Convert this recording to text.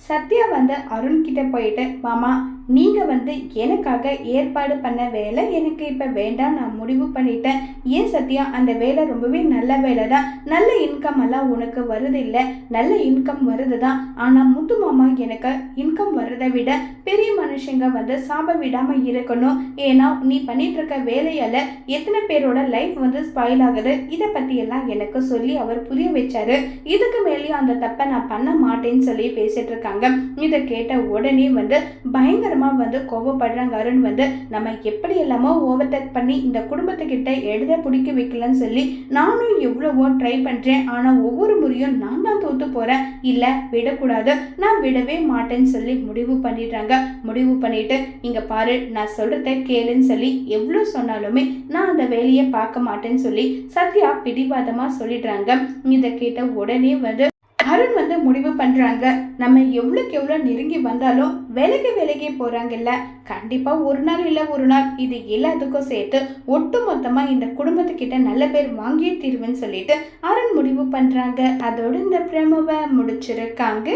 சத்யா வந்து அருண்கிட்ட போயிட்டு மாமா நீங்கள் வந்து எனக்காக ஏற்பாடு பண்ண வேலை எனக்கு இப்போ வேண்டாம். நான் முடிவு பண்ணிட்டேன். ஏன் சத்யா அந்த வேலை ரொம்பவே நல்ல வேலை தான். நல்ல இன்கம் எல்லாம் உனக்கு வருது இல்லை. நல்ல இன்கம் வருது தான். ஆனால் முத்து மாமா எனக்கு இன்கம் வர்றதை விட பெரிய மனுஷங்க வந்து சாப விடாமல் இருக்கணும். ஏன்னா நீ பண்ணிட்டு இருக்க எத்தனை பேரோட லைஃப் வந்து ஸ்பாயில் ஆகுது? இதை பற்றியெல்லாம் எனக்கு சொல்லி அவர் புரிய வச்சாரு. இதுக்கு மேலேயும் அந்த தப்பை நான் பண்ண மாட்டேன்னு சொல்லி பேசிட்டு இருக்காங்க. இதை கேட்ட உடனே வந்து பயங்கரமா வந்து கோவப்படுறாங்க அருண் வந்து. நம்ம எப்படி எல்லாமோ ஓவர்டேக் பண்ணி இந்த குடும்பத்துக்கிட்ட எழுத பிடிக்க வைக்கலன்னு சொல்லி நானும் எவ்வளவோ ட்ரை பண்றேன். ஆனா ஒவ்வொரு முறையும் நான் தான் தோத்து போறேன். இல்ல விடக்கூடாது. நான் விடவே மாட்டேன்னு சொல்லி முடிவு பண்ணிடுறாங்க. முடிவு பண்ணிட்டு இங்க பாரு நான் சொல்றத கேளுன்னு சொல்லி எவ்வளோ சொன்னாலுமே நான் அந்த வேலையை பார்க்க மாட்டேன்னு சொல்லி சத்யா பிடிவாதமா சொல்லிடுறாங்க. இதை கேட்ட உடனே வந்து அருண் வந்து முடிவு பண்ணுறாங்க நம்ம எவ்வளோக்கு எவ்வளோ நெருங்கி வந்தாலும் விலகி விலகி போகிறாங்கல்ல கண்டிப்பாக ஒரு நாள் இல்லை ஒரு நாள். இது எல்லாத்துக்கும் சேர்த்து ஒட்டு மொத்தமாக இந்த குடும்பத்துக்கிட்ட நல்ல பேர் வாங்கியே தீருவேன்னு சொல்லிட்டு அருண் முடிவு பண்ணுறாங்க அதோட இந்த பிரமவை முடிச்சிருக்காங்க.